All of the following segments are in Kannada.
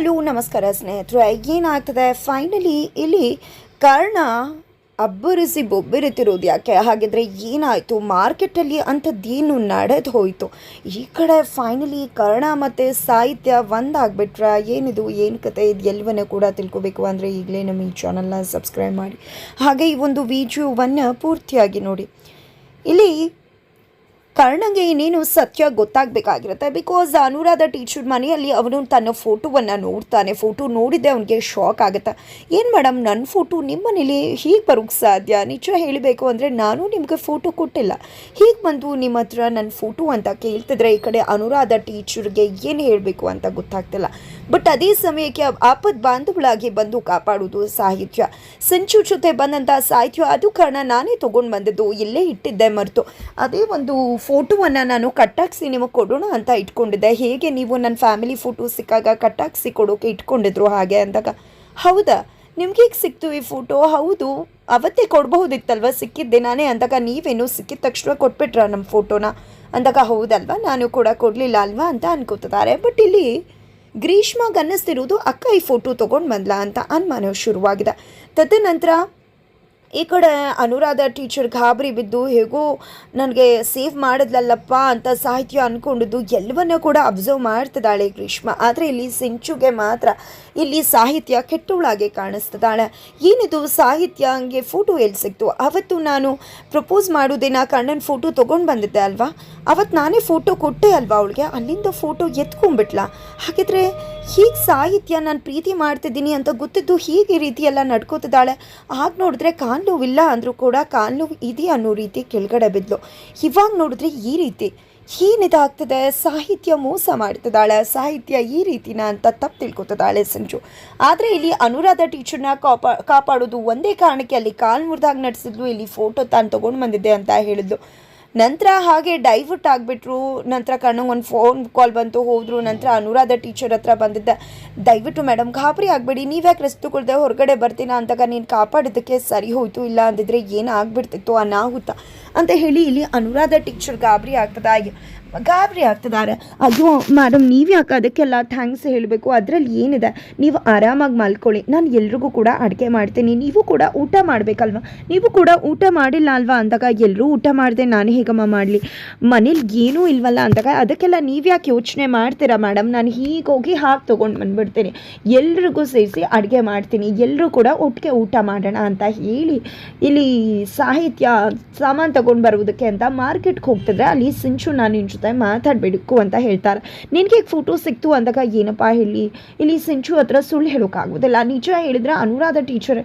ಹಲೋ, ನಮಸ್ಕಾರ ಸ್ನೇಹಿತರೆ. ಏನಾಗ್ತದೆ? ಫೈನಲಿ ಇಲ್ಲಿ ಕರ್ಣ ಅಬ್ಬರಿಸಿ ಬೊಬ್ಬರಿತಿರೋದು ಯಾಕೆ? ಹಾಗಿದ್ರೆ ಏನಾಯಿತು? ಮಾರ್ಕೆಟಲ್ಲಿ ಅಂಥದ್ದೇನು ನಡೆದು ಹೋಯಿತು? ಈ ಕಡೆ ಫೈನಲಿ ಕರ್ಣ ಮತ್ತು ಸಾಹಿತ್ಯ ಒಂದಾಗ್ಬಿಟ್ರೆ ಏನಿದು? ಏನು ಕತೆ ಇದು? ಎಲ್ಲವನ್ನೂ ಕೂಡ ತಿಳ್ಕೊಬೇಕು ಅಂದರೆ ಈಗಲೇ ನಮ್ಮ ಈ ಚಾನಲ್ನ ಸಬ್ಸ್ಕ್ರೈಬ್ ಮಾಡಿ. ಹಾಗೆ ಈ ಒಂದು ವಿಡಿಯೋವನ್ನು ಪೂರ್ತಿಯಾಗಿ ನೋಡಿ. ಇಲ್ಲಿ ಕರ್ಣಂಗೆ ಇನ್ನೇನು ಸತ್ಯ ಗೊತ್ತಾಗಬೇಕಾಗಿರುತ್ತೆ. ಬಿಕಾಸ್ ಅನುರಾಧ ಟೀಚರ್ ಮನೆಯಲ್ಲಿ ಅವನು ತನ್ನ ಫೋಟೋವನ್ನು ನೋಡ್ತಾನೆ. ಫೋಟೋ ನೋಡಿದ್ದೆ ಅವನಿಗೆ ಶಾಕ್ ಆಗುತ್ತೆ. ಏನು ಮೇಡಮ್ ನನ್ನ ಫೋಟೋ ನಿಮ್ಮ ಮನೇಲಿ ಹೀಗೆ ಬರೋಕ್ಕೆ ಸಾಧ್ಯ? ನಿಜ ಹೇಳಬೇಕು ಅಂದರೆ ನಾನು ನಿಮಗೆ ಫೋಟೋ ಕೊಟ್ಟಿಲ್ಲ. ಹೀಗೆ ಬಂದು ನಿಮ್ಮ ಹತ್ರ ನನ್ನ ಫೋಟೋ ಅಂತ ಕೇಳ್ತಿದ್ರೆ ಈ ಕಡೆ ಅನುರಾಧ ಟೀಚರ್ಗೆ ಏನು ಹೇಳಬೇಕು ಅಂತ ಗೊತ್ತಾಗ್ತಿಲ್ಲ. ಬಟ್ ಅದೇ ಸಮಯಕ್ಕೆ ಆಪದ್ ಬಾಂಧವಳಾಗಿ ಬಂದು ಕಾಪಾಡೋದು ಸಾಹಿತ್ಯ. ಸಂಚು ಜೊತೆ ಬಂದಂಥ ಸಾಹಿತ್ಯ ಅದು ಕಾರಣ ನಾನೇ ತೊಗೊಂಡು ಬಂದಿದ್ದು, ಇಲ್ಲೇ ಇಟ್ಟಿದ್ದೆ ಮರೆತು. ಅದೇ ಒಂದು ಫೋಟೋವನ್ನು ನಾನು ಕಟ್ಟಾಕ್ಸಿ ನಿಮಗೆ ಕೊಡೋಣ ಅಂತ ಇಟ್ಕೊಂಡಿದ್ದೆ. ಹೇಗೆ ನೀವು ನನ್ನ ಫ್ಯಾಮಿಲಿ ಫೋಟೋ ಸಿಕ್ಕಾಗ ಕಟ್ಟಾಕ್ಸಿ ಕೊಡೋಕೆ ಇಟ್ಕೊಂಡಿದ್ರು ಹಾಗೆ ಅಂದಾಗ, ಹೌದಾ? ನಿಮ್ಗೆ ಈಗ ಸಿಕ್ತು ಈ ಫೋಟೋ? ಹೌದು, ಅವತ್ತೇ ಕೊಡಬಹುದಿತ್ತಲ್ವ? ಸಿಕ್ಕಿದ್ದೆ ನಾನೇ ಅಂದಾಗ, ನೀವೇನು ಸಿಕ್ಕಿದ ತಕ್ಷಣ ಕೊಟ್ಬಿಟ್ರ ನಮ್ಮ ಫೋಟೋನ? ಅಂದಾಗ, ಹೌದಲ್ವಾ? ನಾನು ಕೂಡ ಕೊಡಲಿಲ್ಲ ಅಲ್ವಾ ಅಂತ ಅನ್ಕೋತಿದ್ದಾರೆ. ಬಟ್ ಇಲ್ಲಿ ಗ್ರೀಷ್ಮಾಗ್ ಅನ್ನಿಸ್ತಿರೋದು ಅಕ್ಕ ಈ ಫೋಟೋ ತೊಗೊಂಡು ಬಂದ್ಲಾ ಅಂತ ಅನುಮಾನ ಶುರುವಾಗಿದೆ. ತದನಂತರ ಈ ಕಡೆ ಅನುರಾಧ ಟೀಚರ್ ಗಾಬರಿ ಬಿದ್ದು, ಹೇಗೋ ನನಗೆ ಸೇವ್ ಮಾಡಿದ್ಲಲ್ಲಪ್ಪ ಅಂತ ಸಾಹಿತ್ಯ ಅಂದ್ಕೊಂಡಿದ್ದು ಎಲ್ಲವನ್ನ ಕೂಡ ಅಬ್ಸರ್ವ್ ಮಾಡ್ತಿದ್ದಾಳೆ ಗ್ರೀಷ್ಮ. ಆದರೆ ಇಲ್ಲಿ ಸಿಂಚುಗೆ ಮಾತ್ರ ಇಲ್ಲಿ ಸಾಹಿತ್ಯ ಕೆಟ್ಟವಳಾಗೆ ಕಾಣಿಸ್ತಿದ್ದಾಳೆ. ಏನಿದು, ಸಾಹಿತ್ಯ ಹಂಗೆ ಫೋಟೋ ಎಲ್ಲಿ ಸಿಕ್ತು? ಅವತ್ತು ನಾನು ಪ್ರಪೋಸ್ ಮಾಡೋದಿನ ಕಣ್ಣನ ಫೋಟೋ ತೊಗೊಂಡು ಬಂದಿದ್ದೆ ಅಲ್ವಾ? ಅವತ್ತು ನಾನೇ ಫೋಟೋ ಕೊಟ್ಟೆ ಅಲ್ವಾ ಅವಳಿಗೆ? ಅಲ್ಲಿಂದ ಫೋಟೋ ಎತ್ಕೊಂಡ್ಬಿಟ್ಲಾ? ಹಾಗಿದ್ರೆ ಹೀಗೆ ಸಾಹಿತ್ಯ ನಾನು ಪ್ರೀತಿ ಮಾಡ್ತಿದ್ದೀನಿ ಅಂತ ಗೊತ್ತಿದ್ದು ಹೀಗೆ ಈ ರೀತಿ ಎಲ್ಲ ನಡ್ಕೋತಿದ್ದಾಳೆ. ಆಗ ನೋಡಿದ್ರೆ ಕಾಲು ನೋವಿಲ್ಲ ಅಂದರೂ ಕೂಡ ಕಾಲು ನೋವು ಇದೆ ಅನ್ನೋ ರೀತಿ ಕೆಳಗಡೆ ಬಿದ್ಲು. ಇವಾಗ ನೋಡಿದ್ರೆ ಈ ರೀತಿ. ಏನಿದಾಗ್ತದೆ ಸಾಹಿತ್ಯ ಮೋಸ ಮಾಡ್ತಿದ್ದಾಳೆ. ಸಾಹಿತ್ಯ ಈ ರೀತಿನ ಅಂತ ತಪ್ಪು ತಿಳ್ಕೊತಿದ್ದಾಳೆ ಸಂಜು. ಆದರೆ ಇಲ್ಲಿ ಅನುರಾಧ ಟೀಚರ್ನ ಕಾಪಾ, ಕಾಪಾಡೋದು ಒಂದೇ ಕಾರಣಕ್ಕೆ ಅಲ್ಲಿ ಕಾಲು ಮುರಿದಾಗ ನಡೆಸಿದ್ಲು. ಇಲ್ಲಿ ಫೋಟೋ ತಾನು ತೊಗೊಂಡು ಬಂದಿದ್ದೆ ಅಂತ ಹೇಳಿದ್ಲು. ನಂತರ ಹಾಗೆ ಡೈವರ್ಟ್ ಆಗಿಬಿಟ್ರು. ನಂತರ ಕಣ್ಣಂಗೆ ಒಂದು ಫೋನ್ ಕಾಲ್ ಬಂತು, ಹೋದರು. ನಂತರ ಅನುರಾಧ ಟೀಚರ್ ಹತ್ರ ಬಂದಿದ್ದೆ. ದಯವಿಟ್ಟು ಮೇಡಮ್ ಗಾಬರಿ ಆಗಬೇಡಿ. ನೀವ್ಯಾಕೆ ರೆಸ್ಟ್ ಕೊಡದೆ ಹೊರಗಡೆ ಬರ್ತೀನ ಅಂತಾಗ ನೀನು ಕಾಪಾಡೋದಕ್ಕೆ ಸರಿ ಹೋಯಿತು. ಇಲ್ಲ ಅಂದಿದ್ರೆ ಏನು ಆಗ್ಬಿಡ್ತಿತ್ತು ಅನಾಹುತ? ಅಂತ ಹೇಳಿ ಇಲ್ಲಿ ಅನುರಾಧ ಟೀಚರ್ ಗಾಬರಿ ಆಗ್ತದ? ಗಾಬರಿ ಆಗ್ತಿದ್ದಾರೆ. ಅದು ಮೇಡಮ್ ನೀವು ಯಾಕೆ ಅದಕ್ಕೆಲ್ಲ ಥ್ಯಾಂಕ್ಸ್ ಹೇಳಬೇಕು? ಅದರಲ್ಲಿ ಏನಿದೆ? ನೀವು ಆರಾಮಾಗಿ ಮಲ್ಕೊಳ್ಳಿ. ನಾನು ಎಲ್ರಿಗೂ ಕೂಡ ಅಡುಗೆ ಮಾಡ್ತೀನಿ. ನೀವು ಕೂಡ ಊಟ ಮಾಡಬೇಕಲ್ವ? ನೀವು ಕೂಡ ಊಟ ಮಾಡಿಲ್ಲ ಅಲ್ವಾ ಅಂದಾಗ ಎಲ್ಲರೂ ಊಟ ಮಾಡಿದೆ, ನಾನು ಹೇಗಮ್ಮ ಮಾಡಲಿ? ಮನೇಲಿ ಏನೂ ಇಲ್ವಲ್ಲ ಅಂದಾಗ ಅದಕ್ಕೆಲ್ಲ ನೀವು ಯಾಕೆ ಯೋಚನೆ ಮಾಡ್ತೀರಾ ಮೇಡಮ್ ನಾನು ಹೀಗೆ ಹೋಗಿ ಹಾಕಿ ತೊಗೊಂಡು ಬಂದುಬಿಡ್ತೀನಿ. ಎಲ್ರಿಗೂ ಸೇರಿಸಿ ಅಡುಗೆ ಮಾಡ್ತೀನಿ. ಎಲ್ಲರೂ ಕೂಡ ಒಟ್ಟಿಗೆ ಊಟ ಮಾಡೋಣ ಅಂತ ಹೇಳಿ, ಇಲ್ಲಿ ಸಾಹಿತ್ಯ ಸಾಮಾನು ತೊಗೊಂಡು ಬರುವುದಕ್ಕೆ ಅಂತ ಮಾರ್ಕೆಟ್ಗೆ ಹೋಗ್ತಿದ್ರೆ ಅಲ್ಲಿ ಸಿಂಚು ನಾನು ನಿನ್ನ ಜೊತೆ ಮಾತಾಡಬೇಕು ಅಂತ ಹೇಳ್ತಾರೆ. ನಿನಗೆ ಫೋಟೋ ಸಿಕ್ತು ಅಂದಾಗ ಏನಪ್ಪ ಹೇಳಿ? ಇಲ್ಲಿ ಸಿಂಚು ಹತ್ರ ಸುಳ್ಳು ಹೇಳೋಕ್ಕಾಗೋದಿಲ್ಲ. ನಿಜ ಹೇಳಿದ್ರೆ ಅನುರಾಧ ಟೀಚರ್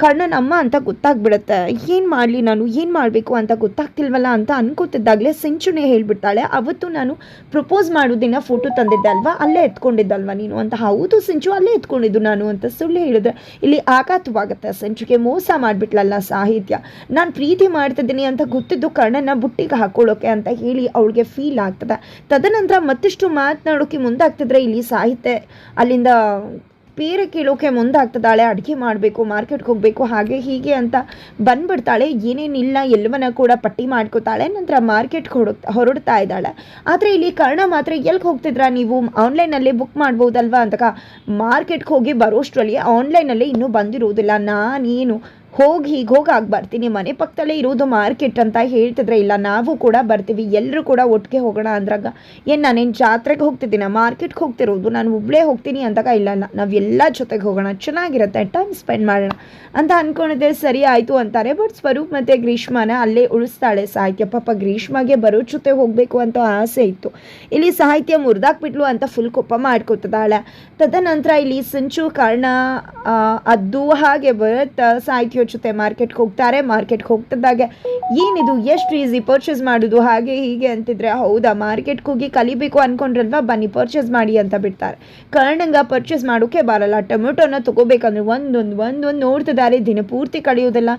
ಕರ್ಣನ್ ಅಮ್ಮ ಅಂತ ಗೊತ್ತಾಗ್ಬಿಡುತ್ತೆ. ಏನು ಮಾಡಲಿ ನಾನು? ಏನು ಮಾಡಬೇಕು ಅಂತ ಗೊತ್ತಾಗ್ತಿಲ್ವಲ್ಲ ಅಂತ ಅನ್ಕೋತಿದ್ದಾಗಲೇ ಸಿಂಚುನೇ ಹೇಳಿಬಿಡ್ತಾಳೆ. ಅವತ್ತು ನಾನು ಪ್ರಪೋಸ್ ಮಾಡೋದಿನ ಫೋಟೋ ತಂದಿದ್ದೆ ಅಲ್ವಾ? ಅಲ್ಲೇ ಎತ್ಕೊಂಡಿದ್ದಲ್ವಾ ನೀನು ಅಂತ. ಹೌದು ಸಿಂಚು, ಅಲ್ಲೇ ಎತ್ಕೊಂಡಿದ್ದು ನಾನು ಅಂತ ಸುಳ್ಳು ಹೇಳಿದ್ರೆ ಇಲ್ಲಿ ಆಘಾತವಾಗುತ್ತೆ. ಸಿಂಚುಗೆ ಮೋಸ ಮಾಡಿಬಿಟ್ಲಲ್ಲ ಸಾಹಿತ್ಯ. ನಾನು ಪ್ರೀತಿ ಮಾಡ್ತಿದ್ದೀನಿ ಅಂತ ಗೊತ್ತಿದ್ದು ಕರ್ಣನ ಬುಟ್ಟಿಗೆ ಹಾಕೊಳ್ಳೋಕೆ ಅಂತ ಹೇಳಿ ಅವಳಿಗೆ ಫೀಲ್ ಆಗ್ತದೆ. ತದನಂತರ ಮತ್ತಿಷ್ಟು ಮಾತನಾಡೋಕೆ ಮುಂದಾಗ್ತಿದ್ರೆ ಇಲ್ಲಿ ಸಾಹಿತ್ಯ ಅಲ್ಲಿಂದ ಬೇರೆ ಕೇಳೋಕೆ ಮುಂದಾಗ್ತದಾಳೆ, ಅಡುಗೆ ಮಾಡಬೇಕು, ಮಾರ್ಕೆಟ್ಗೆ ಹೋಗಬೇಕು, ಹಾಗೆ ಹೀಗೆ ಅಂತ ಬಂದ್ಬಿಡ್ತಾಳೆ. ಏನೇನಿಲ್ಲ ಎಲ್ಲವನ್ನ ಕೂಡ ಪಟ್ಟಿ ಮಾಡ್ಕೋತಾಳೆ, ನಂತರ ಮಾರ್ಕೆಟ್ಗೆ ಹೊರಡ್, ಹೊರಡ್ತಾ ಇದ್ದಾಳೆ. ಆದರೆ ಇಲ್ಲಿ ಕರ್ಣ ಮಾತ್ರ ಎಲ್ಲಿಗೆ ಹೋಗ್ತಿದ್ರಾ ನೀವು? ಆನ್ಲೈನಲ್ಲೇ ಬುಕ್ ಮಾಡ್ಬೋದಲ್ವಾ ಅಂತ ಮಾರ್ಕೆಟ್ಗೆ ಹೋಗಿ ಬರೋಷ್ಟರಲ್ಲಿ ಆನ್ಲೈನಲ್ಲೇ ಇನ್ನೂ ಬಂದಿರೋದಿಲ್ಲ. ನಾನೇನು ಹೋಗಿ ಹೀಗೆ ಹೋಗಿ ಬರ್ತೀನಿ ಮನೆ ಪಕ್ಕದಲ್ಲೇ ಇರೋದು ಮಾರ್ಕೆಟ್ ಅಂತ ಹೇಳ್ತಿದ್ರೆ ಇಲ್ಲ, ನಾವು ಕೂಡ ಬರ್ತೀವಿ. ಎಲ್ಲರೂ ಕೂಡ ಒಟ್ಟಿಗೆ ಹೋಗೋಣ ಅಂದ್ರಾಗ, ಏನು ನಾನೇನು ಜಾತ್ರೆಗೆ ಹೋಗ್ತಿದ್ದೀನಿ? ಮಾರ್ಕೆಟ್ಗೆ ಹೋಗ್ತಿರೋದು, ನಾನು ಒಬ್ಬಳೇ ಹೋಗ್ತೀನಿ ಅಂದಾಗ ಇಲ್ಲ ಇಲ್ಲ ನಾವೆಲ್ಲ ಜೊತೆಗೆ ಹೋಗೋಣ. ಚೆನ್ನಾಗಿರುತ್ತೆ, ಟೈಮ್ ಸ್ಪೆಂಡ್ ಮಾಡೋಣ. ಅಂತ ಅಂದ್ಕೊಂಡಿದ್ದೆ ಸರಿ ಆಯಿತು ಅಂತಾರೆ. ಬಟ್ ಸ್ವರೂಪ್ ಮತ್ತು ಗ್ರೀಷ್ಮನ ಅಲ್ಲೇ ಉಳಿಸ್ತಾಳೆ. ಸಾಹಿತ್ಯ ಪಾಪ ಗ್ರೀಷ್ಮಗೆ ಬರೋ ಜೊತೆ ಹೋಗಬೇಕು ಅಂತ ಆಸೆ ಇತ್ತು. ಇಲ್ಲಿ ಸಾಹಿತ್ಯ ಮುರಿದಾಕ್ಬಿಟ್ಲು ಅಂತ ಫುಲ್ ಕೋಪ ಮಾಡ್ಕೊತಿದ್ದಾಳೆ. ತದನಂತರ ಇಲ್ಲಿ ಸಂಚು, ಕಾರಣ ಅದು ಹಾಗೆ ಬರುತ್ತೆ ಸಾಹಿತ್ಯ ಜೊತೆ ಮಾರ್ಕೆಟ್ಗೆ ಹೋಗ್ತಾರೆ. ಮಾರ್ಕೆಟ್ಗೆ ಹೋಗ್ತಿದ್ದಾಗ ಏನಿದು, ಎಷ್ಟು ಈಸಿ ಪರ್ಚೇಸ್ ಮಾಡೋದು? ಹಾಗೆ ಹೀಗೆ ಅಂತಿದ್ರೆ, ಹೌದಾ, ಮಾರ್ಕೆಟ್ಗೆ ಹೋಗಿ ಕಲಿಬೇಕು ಅನ್ಕೊಂಡ್ರಲ್ವಾ? ಬನ್ನಿ ಪರ್ಚೇಸ್ ಮಾಡಿ ಅಂತ ಬಿಡ್ತಾರೆ. ಕರ್ಣಂಗ ಪರ್ಚೇಸ್ ಮಾಡೋಕೆ ಬರಲ್ಲ. ಟೊಮೆಟೊನ ತೊಗೋಬೇಕಂದ್ರೆ ಒಂದೊಂದು ಒಂದೊಂದು ನೋಡ್ತಿದ್ದಾರೆ. ದಿನ ಪೂರ್ತಿ ಕಳೆಯೋದೆಲ್ಲ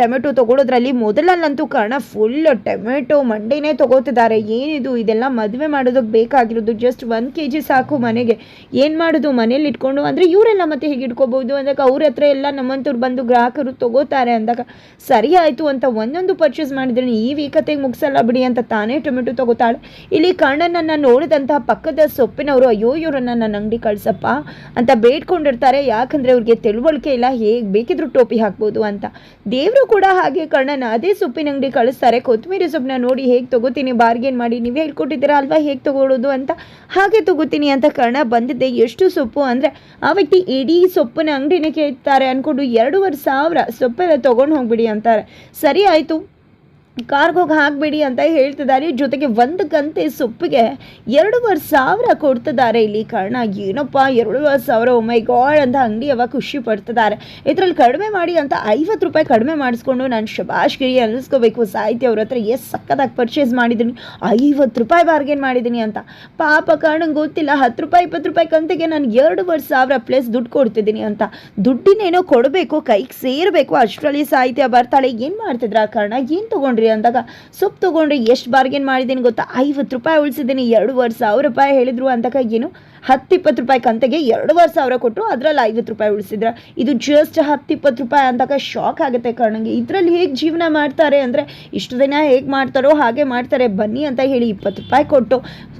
ಟೊಮೆಟೊ ತೊಗೊಳೋದ್ರಲ್ಲಿ ಮೊದಲಲ್ಲಂತೂ ಕಾರಣ ಫುಲ್ ಟೊಮೆಟೊ ಮಂಡೇನೇ ತೊಗೋತಿದ್ದಾರೆ. ಏನಿದು? ಇದೆಲ್ಲ ಮದುವೆ ಮಾಡೋದಕ್ಕೆ ಬೇಕಾಗಿರೋದು. ಜಸ್ಟ್ ಒಂದು ಕೆ ಜಿ ಸಾಕು ಮನೆಗೆ. ಏನು ಮಾಡೋದು? ಮನೇಲಿ ಇಟ್ಕೊಂಡು ಅಂದರೆ ಇವರೆಲ್ಲ ಮತ್ತೆ ಹೇಗೆ ಇಟ್ಕೋಬೋದು ಅಂದಾಗ ಅವ್ರ ಹತ್ರ ಎಲ್ಲ ನಮ್ಮಂತವ್ರು ಬಂದು ಗ್ರಾಹಕರು ತೊಗೋತಾರೆ ಅಂದಾಗ ಸರಿ ಆಯಿತು ಅಂತ ಒಂದೊಂದು ಪರ್ಚೇಸ್ ಮಾಡಿದ್ರೆ ಈ ವೀಕತೆಗೆ ಮುಗಿಸಲ್ಲ ಬಿಡಿ ಅಂತ ತಾನೇ ಟೊಮೆಟೊ ತೊಗೋತಾಳೆ. ಇಲ್ಲಿ ಕರ್ಣನನ್ನು ನೋಡಿದಂತಹ ಪಕ್ಕದ ಸೊಪ್ಪಿನವರು, ಅಯ್ಯೋ, ಇವರನ್ನು ನನ್ನ ಅಂಗಡಿ ಕಳ್ಸಪ್ಪ ಅಂತ ಬೇಡ್ಕೊಂಡಿರ್ತಾರೆ. ಯಾಕಂದರೆ ಅವ್ರಿಗೆ ತಿಳುವಳಿಕೆ ಇಲ್ಲ. ಹೇಗೆ ಬೇಕಿದ್ರು ಟೋಪಿ ಹಾಕ್ಬೋದು ಅಂತ. ದೇವರು ಕೂಡ ಹಾಗೆ ಕಣ್ಣನ ಅದೇ ಸೊಪ್ಪಿನ ಅಂಗಡಿ ಕಳಿಸ್ತಾರೆ. ಕೊತ್ತಂಬರಿ ಸೊಪ್ಪನ್ನ ನೋಡಿ ಹೇಗೆ ತಗೋತೀನಿ ಬಾರ್ಗೇನ್ ಮಾಡಿ. ನೀವೇ ಹೇಳ್ಕೊಟ್ಟಿದ್ದೀರಾ ಅಲ್ವಾ ಹೇಗೆ ತಗೊಳ್ಳೋದು ಅಂತ? ಹಾಗೆ ತಗೋತೀನಿ ಅಂತ ಕರ್ಣ ಬಂದಿದ್ದೆ. ಎಷ್ಟು ಸೊಪ್ಪು ಅಂದರೆ, ಆ ವ್ಯಕ್ತಿ ಇಡೀ ಸೊಪ್ಪಿನ ಅಂಗಡಿನ ಕೇಳ್ತಾರೆ ಅಂದ್ಕೊಂಡು ಎರಡೂವರೆ ಸಾವಿರ ಸೊಪ್ಪೆಲ್ಲ ತೊಗೊಂಡು ಹೋಗ್ಬಿಡಿ ಅಂತಾರೆ. ಸರಿ ಆಯಿತು. ಕಾರ್ಗೋಗಿ ಹಾಕಬೇಡಿ ಅಂತ ಹೇಳ್ತಿದ್ದಾರೆ. ಜೊತೆಗೆ ಒಂದು ಗಂಟೆ ಸೊಪ್ಪಿಗೆ ಎರಡೂವರೆ ಸಾವಿರ ಕೊಡ್ತಿದ್ದಾರೆ. ಇಲ್ಲಿ ಕಾರಣ, ಏನಪ್ಪ, ಎರಡೂವರೆ ಸಾವಿರ ಒಮ್ಮೈ ಗಾಡ್ ಅಂತ ಅಂಗಡಿ ಅವ ಖುಷಿ ಪಡ್ತಿದ್ದಾರೆ. ಇದರಲ್ಲಿ ಕಡಿಮೆ ಮಾಡಿ ಅಂತ ಐವತ್ತು ರೂಪಾಯಿ ಕಡಿಮೆ ಮಾಡಿಸ್ಕೊಂಡು ನಾನು ಶಬಾಷ್ಗಿರಿ ಅನ್ನಿಸ್ಕೋಬೇಕು. ಸಾಹಿತ್ಯ ಅವ್ರ ಹತ್ರ ಎಷ್ಟು ಸಕ್ಕದಾಗಿ ಪರ್ಚೇಸ್ ಮಾಡಿದ್ದೀನಿ. ಐವತ್ತು ರೂಪಾಯಿ ಬಾರ್ಗೇನ್ ಮಾಡಿದ್ದೀನಿ ಅಂತ. ಪಾಪ ಕಾರಣಂಗೆ ಗೊತ್ತಿಲ್ಲ. ಹತ್ತು ರೂಪಾಯಿ, ಇಪ್ಪತ್ತು ರೂಪಾಯಿ ಕಂತಿಗೆ ನಾನು ಎರಡೂವರೆ ಸಾವಿರ ಪ್ಲಸ್ ದುಡ್ಡು ಕೊಡ್ತಿದ್ದೀನಿ ಅಂತ. ದುಡ್ಡಿನೇನೋ ಕೊಡಬೇಕು, ಕೈಗೆ ಸೇರಬೇಕು ಅಷ್ಟರಲ್ಲಿ ಸಾಹಿತ್ಯ ಬರ್ತಾಳೆ. ಏನು ಮಾಡ್ತಿದ್ರ ಆ ಕಾರಣ? ಏನು ತೊಗೊಂಡ್ರಿ? ಅಂದಾಗ ಸೊಪ್ಪು ತೊಗೊಂಡ್ರೆ ಎಷ್ಟು ಬಾರ್ಗೇನ್ ಮಾಡಿದ್ದೀನಿ ಗೊತ್ತಾ? ಐವತ್ತು ರೂಪಾಯಿ ಉಳಿಸಿದ್ದೀನಿ ಎರಡೂವರೆ ಸಾವಿರ ರೂಪಾಯಿ ಹೇಳಿದ್ರು ಅಂದಾಗ ಏನು? ಹತ್ತು ಇಪ್ಪತ್ತು ರೂಪಾಯಿ ಕಂತೆಗೆ ಎರಡುವರೆ ಸಾವಿರ ಕೊಟ್ಟರು ಅದರಲ್ಲಿ ಐವತ್ತು ರೂಪಾಯಿ ಉಳಿಸಿದ್ರೆ. ಇದು ಜಸ್ಟ್ ಹತ್ತು ಇಪ್ಪತ್ತು ರೂಪಾಯಿ ಅಂತಕ ಶಾಕ್ ಆಗುತ್ತೆ ಕರ್ಣಂಗೆ. ಇದರಲ್ಲಿ ಹೇಗೆ ಜೀವನ ಮಾಡ್ತಾರೆ ಅಂದರೆ ಇಷ್ಟು ದಿನ ಹೇಗೆ ಮಾಡ್ತಾರೋ ಹಾಗೆ ಮಾಡ್ತಾರೆ. ಬನ್ನಿ ಅಂತ ಹೇಳಿ ಇಪ್ಪತ್ತು ರೂಪಾಯಿ ಕೊಟ್ಟು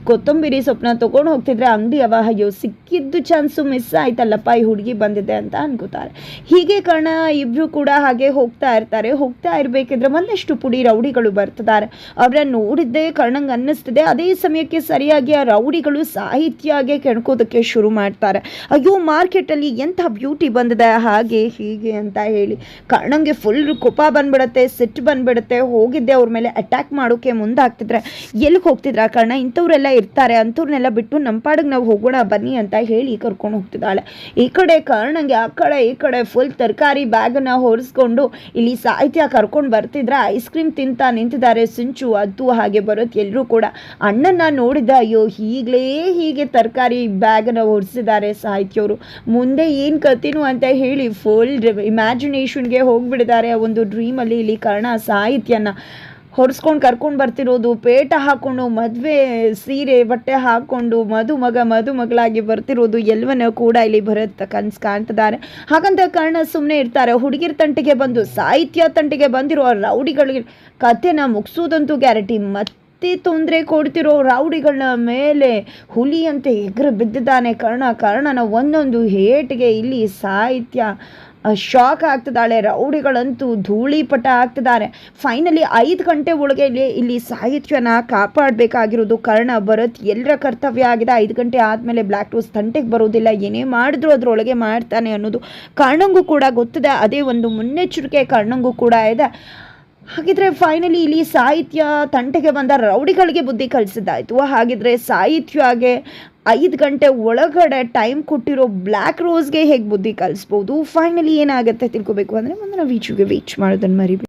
ಕೊತ್ತಂಬರಿ ಸೊಪ್ಪನ್ನ ತೊಗೊಂಡು ಹೋಗ್ತಿದ್ರೆ ಅಂಗಡಿ ಅವ ಅಯ್ಯೋ ಸಿಕ್ಕಿದ್ದು ಚಾನ್ಸು ಮಿಸ್ ಆಯ್ತಲ್ಲಪ್ಪ ಈ ಹುಡುಗಿ ಬಂದಿದೆ ಅಂತ ಅನ್ಕೋತಾರೆ. ಹೀಗೆ ಕರ್ಣ ಇಬ್ಬರು ಕೂಡ ಹಾಗೆ ಹೋಗ್ತಾ ಇರ್ತಾರೆ. ಹೋಗ್ತಾ ಇರಬೇಕಿದ್ರೆ ಒಂದಷ್ಟು ಪುಡಿ ರೌಡಿಗಳು ಬರ್ತಿದ್ದಾರೆ ಅವ್ರನ್ನ ನೋಡಿದ್ದೇ ಕರ್ಣಂಗೆ ಅನ್ನಿಸ್ತಿದೆ. ಅದೇ ಸಮಯಕ್ಕೆ ಸರಿಯಾಗಿ ಆ ರೌಡಿಗಳು ಸಾಹಿತ್ಯಗೆ ಕೆಣ್ಕೋದಕ್ಕೆ ಶುರು ಮಾಡ್ತಾರೆ. ಅಯ್ಯೋ, ಮಾರ್ಕೆಟಲ್ಲಿ ಎಂಥ ಬ್ಯೂಟಿ ಬಂದಿದೆ, ಹಾಗೆ ಹೀಗೆ ಅಂತ ಹೇಳಿ. ಕಣ್ಣಂಗೆ ಫುಲ್ ಕೋಪ ಬಂದ್ಬಿಡುತ್ತೆ, ಸಿಟ್ಟು ಬಂದ್ಬಿಡುತ್ತೆ. ಹೋಗಿದ್ದೆ ಅವ್ರ ಮೇಲೆ ಅಟ್ಯಾಕ್ ಮಾಡೋಕ್ಕೆ ಮುಂದಾಗ್ತಿದ್ರೆ ಎಲ್ಲಿಗೆ ಹೋಗ್ತಿದ್ರ ಕಾರಣ? ಇಂಥವ್ರೆಲ್ಲ ಇರ್ತಾರೆ, ಅಂಥವ್ರನ್ನೆಲ್ಲ ಬಿಟ್ಟು ನಮ್ಮ ಪಾಡಿಗೆ ನಾವು ಹೋಗೋಣ, ಬನ್ನಿ ಅಂತ ಹೇಳಿ ಕರ್ಕೊಂಡು ಹೋಗ್ತಿದ್ದಾಳೆ. ಈ ಕಡೆ ಕರ್ಣಂಗೆ, ಆ ಕಡೆ, ಈ ಕಡೆ ಫುಲ್ ತರಕಾರಿ ಬ್ಯಾಗನ್ನು ಹೊರಿಸ್ಕೊಂಡು ಇಲ್ಲಿ ಸಾಹಿತ್ಯ ಕರ್ಕೊಂಡು ಬರ್ತಿದ್ರೆ ಐಸ್ ಕ್ರೀಮ್ ತಿಂತ ನಿಂತಿದ್ದಾರೆ ಸಿಂಚು ಅದು ಹಾಗೆ ಬರುತ್ತೆ ಎಲ್ಲರೂ ಕೂಡ. ಅಣ್ಣನ ನೋಡಿದ ಅಯ್ಯೋ, ಈಗಲೇ ಹೀಗೆ ತರಕಾರಿ ಬ್ಯಾಗನ್ನು ಹೊರಿಸಿದ್ದಾರೆ ಸಾಹಿತ್ಯವರು. ಮುಂದೆ ಏನು ಕತ್ತಿನು ಅಂತ ಹೇಳಿ ಫುಲ್ ಇಮ್ಯಾಜಿನೇಷನ್ಗೆ ಹೋಗ್ಬಿಡಿದ್ದಾರೆ ಆ ಒಂದು ಡ್ರೀಮಲ್ಲಿ ಇಲ್ಲಿ ಕರ್ಣ ಸಾಹಿತ್ಯನ. ಹೊರಿಸ್ಕೊಂಡು ಕರ್ಕೊಂಡು ಬರ್ತಿರೋದು, ಪೇಟ ಹಾಕ್ಕೊಂಡು ಮದುವೆ ಸೀರೆ, ಬಟ್ಟೆ ಹಾಕ್ಕೊಂಡು ಮದುಮಗ, ಮದುಮಗಳಾಗಿ ಬರ್ತಿರೋದು ಎಲ್ಲವನ್ನೂ ಕೂಡ ಇಲ್ಲಿ ಭರತ್ ಕನ್ಸು ಕಾಣ್ತಿದ್ದಾರೆ. ಹಾಗಂತ ಕಾರಣ ಸುಮ್ಮನೆ ಇರ್ತಾರೆ. ಹುಡುಗಿರ ತಂಟಿಗೆ ಬಂದು, ಸಾಹಿತ್ಯ ತಂಟಿಗೆ ಬಂದಿರೋ ರೌಡಿಗಳಿಗೆ ಕಥೆನ ಮುಗಿಸೋದಂತೂ ಗ್ಯಾರಂಟಿ. ಮತ್ತೆ ತೊಂದರೆ ಕೊಡ್ತಿರೋ ರೌಡಿಗಳ ಮೇಲೆ ಹುಲಿಯಂತೆ ಎಗರು ಬಿದ್ದಿದ್ದಾನೆ ಕರ್ಣ. ಕರ್ಣನ ಒಂದೊಂದು ಹೇಟಿಗೆ ಇಲ್ಲಿ ಸಾಹಿತ್ಯ ಶಾಕ್ ಆಗ್ತಿದ್ದಾಳೆ. ರೌಡಿಗಳಂತೂ ಧೂಳಿಪಟ ಆಗ್ತಿದ್ದಾರೆ ಫೈನಲಿ ಐದು ಗಂಟೆ ಒಳಗೆ ಇಲ್ಲಿ ಇಲ್ಲಿ ಸಾಹಿತ್ಯನ ಕಾಪಾಡಬೇಕಾಗಿರೋದು ಕರ್ಣ ಭರತ್. ಎಲ್ಲರ ಕರ್ತವ್ಯ ಆಗಿದೆ. ಐದು ಗಂಟೆ ಆದಮೇಲೆ ಬ್ಲ್ಯಾಕ್ ಟೋಸ್ ತಂಟೆಗೆ ಬರೋದಿಲ್ಲ. ಏನೇ ಮಾಡಿದ್ರು ಅದರೊಳಗೆ ಮಾಡ್ತಾನೆ ಅನ್ನೋದು ಕರ್ಣಂಗೂ ಕೂಡ ಗೊತ್ತಿದೆ. ಅದೇ ಒಂದು ಮುನ್ನೆಚ್ಚರಿಕೆ ಕರ್ಣಂಗೂ ಕೂಡ ಇದೆ. ಹಾಗಿದ್ರೆ ಫೈನಲಿ ಇಲ್ಲಿ ಸಾಹಿತ್ಯ ತಂಟೆಗೆ ಬಂದ ರೌಡಿಗಳಿಗೆ ಬುದ್ಧಿ ಕಲಿಸಿದ್ದಾಯಿತು. ಹಾಗಿದ್ರೆ ಸಾಹಿತ್ಯಗೆ ಐದು ಗಂಟೆ ಒಳಗಡೆ ಟೈಮ್ ಕೊಟ್ಟಿರೋ ಬ್ಲ್ಯಾಕ್ ರೋಸ್ಗೆ ಹೇಗೆ ಬುದ್ಧಿ ಕಲಿಸ್ಬೋದು? ಫೈನಲಿ ಏನಾಗುತ್ತೆ ತಿಳ್ಕೊಬೇಕು ಅಂದರೆ ಮುಂದಿನ ವೀಚುಗೆ ವೀಚ್ ಮಾಡೋದನ್ನು ಮರಿಬೇಡಿ.